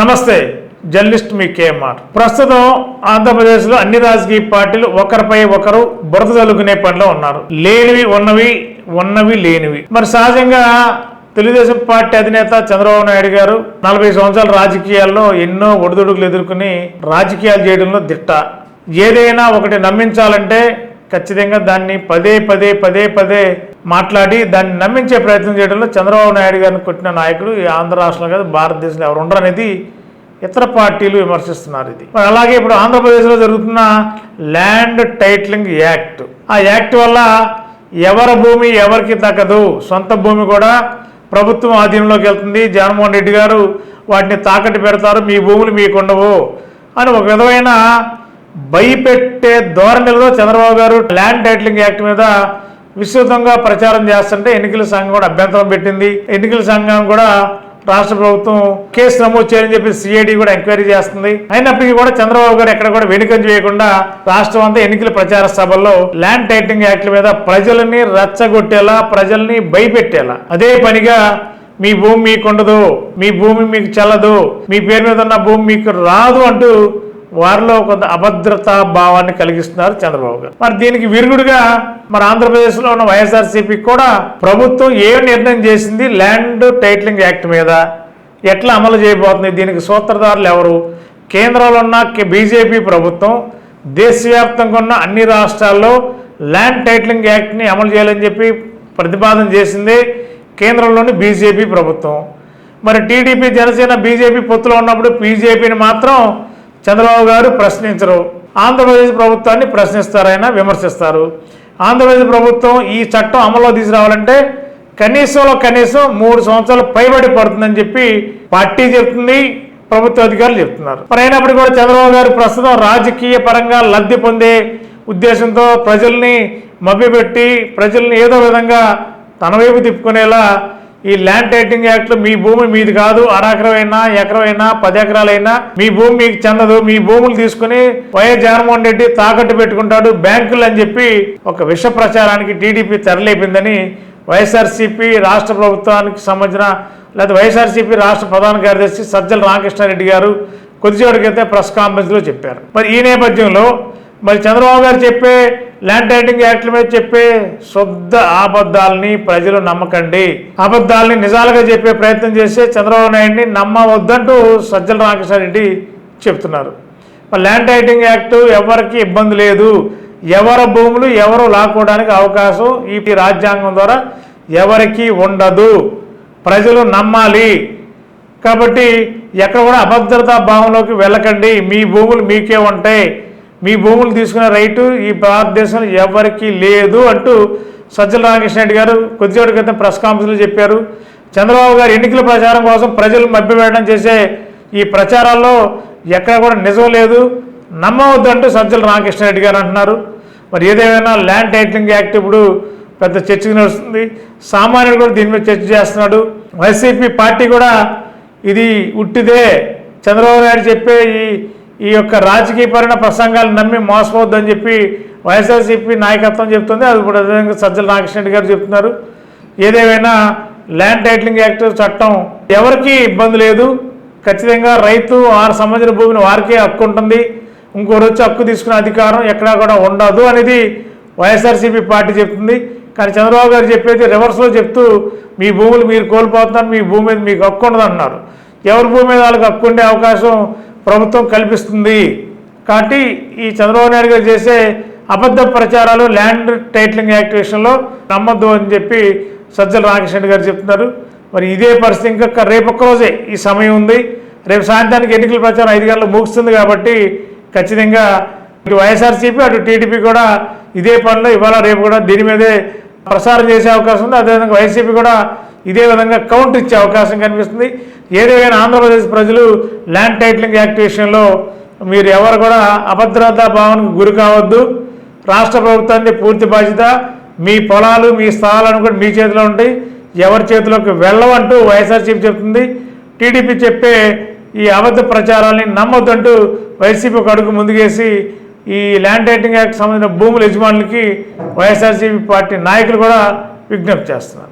నమస్తే జర్నలిస్ట్ మీ కేఎంఆర్. ప్రస్తుతం ఆంధ్రప్రదేశ్లో అన్ని రాజకీయ పార్టీలు ఒకరిపై ఒకరు బురద చల్లుకునే పనిలో ఉన్నారు. లేనివి ఉన్నవి ఉన్నవి లేనివి. మరి సహజంగా తెలుగుదేశం పార్టీ అధినేత చంద్రబాబు నాయుడు గారు నలభై సంవత్సరాల రాజకీయాల్లో ఎన్నో ఒడిదుడుకులు ఎదుర్కొని రాజకీయాలు చేయడంలో దిట్ట. ఏదైనా ఒకటి నమ్మించాలంటే ఖచ్చితంగా దాన్ని పదే పదే పదే పదే మాట్లాడి దాన్ని నమ్మించే ప్రయత్నం చేయడంలో చంద్రబాబు నాయుడు గారిని కొట్టిన నాయకుడు ఈ ఆంధ్ర రాష్ట్రంలో కాదు భారతదేశంలో ఎవరు ఉండరు అనేది ఇతర పార్టీలు విమర్శిస్తున్నారు ఇది. అలాగే ఇప్పుడు ఆంధ్రప్రదేశ్లో జరుగుతున్న ల్యాండ్ టైటిలింగ్ యాక్ట్. ఆ యాక్ట్ వల్ల ఎవరి భూమి ఎవరికి తగ్గదు. సొంత భూమి కూడా ప్రభుత్వం ఆధీనంలోకి వెళ్తుంది. జగన్మోహన్ రెడ్డి గారు వాటిని తాకట్టు పెడతారు. మీ భూములు మీకు ఉండవు అని ఒక విధమైన భయపెట్టే ధోరణిలో చంద్రబాబు గారు ల్యాండ్ టైటిలింగ్ యాక్ట్ మీద విస్తృతంగా ప్రచారం చేస్తుంటే ఎన్నికల సంఘం కూడా అభ్యంతరం పెట్టింది. ఎన్నికల సంఘం కూడా రాష్ట్ర ప్రభుత్వం కేసు నమోదు చేయాలని చెప్పి సిఐడి కూడా ఎంక్వైరీ చేస్తుంది. అయినప్పటికీ కూడా చంద్రబాబు గారు ఎక్కడ కూడా వెనుక చేయకుండా రాష్ట్రం అంతా ఎన్నికల ప్రచార సభల్లో ల్యాండ్ టైటింగ్ యాక్ట్ మీద ప్రజల్ని రెచ్చగొట్టేలా ప్రజల్ని భయపెట్టేలా. అదే పనిగా మీ భూమి మీకు ఉండదు మీ భూమి మీకు చెల్లదు మీ పేరు మీద ఉన్న భూమి మీకు రాదు అంటూ వారిలో కొంత అభద్రతా భావాన్ని కలిగిస్తున్నారు చంద్రబాబు గారు. మరి దీనికి విరుగుడుగా మరి ఆంధ్రప్రదేశ్లో ఉన్న వైఎస్ఆర్సీపీ కూడా ప్రభుత్వం ఏ నిర్ణయం చేసింది? ల్యాండ్ టైటిలింగ్ యాక్ట్ మీద ఎట్లా అమలు చేయబోతుంది? దీనికి సూత్రధారులు ఎవరు? కేంద్రంలో ఉన్న బీజేపీ ప్రభుత్వం దేశవ్యాప్తంగా ఉన్న అన్ని రాష్ట్రాల్లో ల్యాండ్ టైటిలింగ్ యాక్ట్ని అమలు చేయాలని చెప్పి ప్రతిపాదన చేసింది కేంద్రంలోని బీజేపీ ప్రభుత్వం. మరి టీడీపీ జనసేన బీజేపీ పొత్తులో ఉన్నప్పుడు బీజేపీని మాత్రం చంద్రబాబు గారు ప్రశ్నించరు. ఆంధ్రప్రదేశ్ ప్రభుత్వాన్ని ప్రశ్నిస్తారైనా విమర్శిస్తారు. ఆంధ్రప్రదేశ్ ప్రభుత్వం ఈ చట్టం అమల్లో తీసుకురావాలంటే కనీసంలో కనీసం మూడు సంవత్సరాలు పైబడి పడుతుందని చెప్పి పార్టీ చెప్తుంది ప్రభుత్వ అధికారులు చెప్తున్నారు. మరి అయినప్పుడు కూడా చంద్రబాబు గారు ప్రస్తుతం రాజకీయ పరంగా లబ్ధి పొందే ఉద్దేశంతో ప్రజల్ని మభ్యపెట్టి ప్రజల్ని ఏదో విధంగా తన వైపు తిప్పుకునేలా ఈ ల్యాండ్ టైటింగ్ యాక్ట్ మీ భూమి మీది కాదు. అరాకరమైనా ఎకరమైనా పది ఎకరాలైనా మీ భూమి మీకు చెందదు. మీ భూములు తీసుకుని వైఎస్ జగన్మోహన్ రెడ్డి తాకట్టు పెట్టుకుంటాడు. బ్యాంకులు అని చెప్పి ఒక విష ప్రచారానికి టీడీపీ తెరలేపిందని వైఎస్ఆర్సీపీ రాష్ట్ర ప్రభుత్వానికి సంబంధించిన లేదా వైఎస్ఆర్సీపీ రాష్ట్ర ప్రధాన కార్యదర్శి సజ్జల రామకృష్ణారెడ్డి గారు కొద్దిసేపటికైతే ప్రెస్ కాన్ఫరెన్స్లో చెప్పారు. మరి ఈ నేపథ్యంలో మరి చంద్రబాబు గారు చెప్పే ల్యాండ్ టైటింగ్ యాక్ట్ల మీద చెప్పే శుద్ధ అబద్ధాలని ప్రజలు నమ్మకండి. అబద్ధాలని నిజాలుగా చెప్పే ప్రయత్నం చేస్తే చంద్రబాబు నాయుడిని నమ్మవద్దంటూ సజ్జల రామకృష్ణారెడ్డి చెప్తున్నారు. మరి ల్యాండ్ టైటింగ్ యాక్ట్ ఎవరికి ఇబ్బంది లేదు? ఎవరి భూములు ఎవరు లాక్కోవడానికి అవకాశం ఈ రాజ్యాంగం ద్వారా ఎవరికి ఉండదు. ప్రజలు నమ్మాలి. కాబట్టి ఎక్కడ కూడా అభద్రతా భావంలోకి వెళ్ళకండి. మీ భూములు మీకే ఉంటాయి. మీ భూములు తీసుకునే రైటు ఈ భారతదేశంలో ఎవరికీ లేదు అంటూ సజ్జల రామకృష్ణ రెడ్డి గారు కొద్దిసేపటి క్రితం ప్రెస్ కాన్ఫరెన్స్లో చెప్పారు. చంద్రబాబు గారు ఎన్నికల ప్రచారం కోసం ప్రజలు మభ్యపెట్టడం చేసే ఈ ప్రచారాల్లో ఎక్కడ కూడా నిజం లేదు. నమ్మవద్దు అంటూ సజ్జల రామకృష్ణారెడ్డి గారు అంటున్నారు. మరి ఏదేమైనా ల్యాండ్ టైటిలింగ్ యాక్ట్ ఇప్పుడు పెద్ద చర్చకు నడుస్తుంది. సామాన్యుడు కూడా దీని మీద చర్చ చేస్తున్నాడు. వైసీపీ పార్టీ కూడా ఇది ఉట్టిదే. చంద్రబాబు నాయుడు చెప్పే ఈ ఈ యొక్క రాజకీయపరమైన ప్రసంగాలు నమ్మి మోసపోవద్దని చెప్పి వైఎస్ఆర్సీపీ నాయకత్వం చెప్తుంది అది ఇప్పుడు అదేవిధంగా సజ్జల నాగేశ్వరరెడ్డి గారు చెప్తున్నారు ఏదేమైనా ల్యాండ్ టైటిలింగ్ యాక్ట్ చట్టం ఎవరికీ ఇబ్బంది లేదు. ఖచ్చితంగా రైతు ఆరు సంబంధించిన భూమిని వారికే హక్కు ఉంటుంది. ఇంకోరు వచ్చి హక్కు తీసుకునే అధికారం ఎక్కడా కూడా ఉండదు అనేది వైఎస్ఆర్సీపీ పార్టీ చెప్తుంది కానీ చంద్రబాబు గారు చెప్పేది రివర్స్లో చెప్తూ మీ భూములు మీరు కోల్పోతున్నారు మీ భూమి మీద మీకు హక్కు ఉండదు అన్నారు. ఎవరి భూమి మీద వాళ్ళకి హక్కు ఉండే అవకాశం ప్రభుత్వం కల్పిస్తుంది. కాబట్టి ఈ చంద్రబాబు నాయుడు గారు చేసే అబద్ధ ప్రచారాలు ల్యాండ్ టైటిలింగ్ యాక్ట్ విషయంలో నమ్మద్దు అని చెప్పి సజ్జల రామకృష్ణ గారు చెప్తున్నారు. మరి ఇదే పరిస్థితి ఇంకా రేపొక్క రోజే ఈ సమయం ఉంది. రేపు సాయంత్రానికి ఎన్నికల ప్రచారం ఐదు గంటలకు ముగుస్తుంది కాబట్టి ఖచ్చితంగా ఇటు వైఎస్ఆర్సీపీ అటు టీడీపీ కూడా ఇదే పనిలో ఇవాళ రేపు కూడా దీని మీదే ప్రసారం చేసే అవకాశం ఉంది. అదేవిధంగా వైసీపీ కూడా ఇదే విధంగా కౌంటర్ ఇచ్చే అవకాశం కనిపిస్తుంది. ఏదేమైనా ఆంధ్రప్రదేశ్ ప్రజలు ల్యాండ్ టైటిలింగ్ యాక్ట్ విషయంలో మీరు ఎవరు కూడా అభద్రతా భావనకు గురి కావద్దు. రాష్ట్ర ప్రభుత్వాన్ని పూర్తి బాధ్యత. మీ పొలాలు మీ స్థలాలను కూడా మీ చేతిలో ఉంటాయి. ఎవరి చేతిలోకి వెళ్ళవంటూ వైఎస్ఆర్సీపీ చెప్తుంది. టీడీపీ చెప్పే ఈ అబద్ధ ప్రచారాన్ని నమ్మొద్దంటూ వైసీపీ ఒక అడుగు ముందుకేసి ఈ ల్యాండ్ టైటింగ్ యాక్ట్ సంబంధించిన భూముల యజమానులకి వైఎస్ఆర్సీపీ పార్టీ నాయకులు కూడా విజ్ఞప్తి చేస్తున్నారు.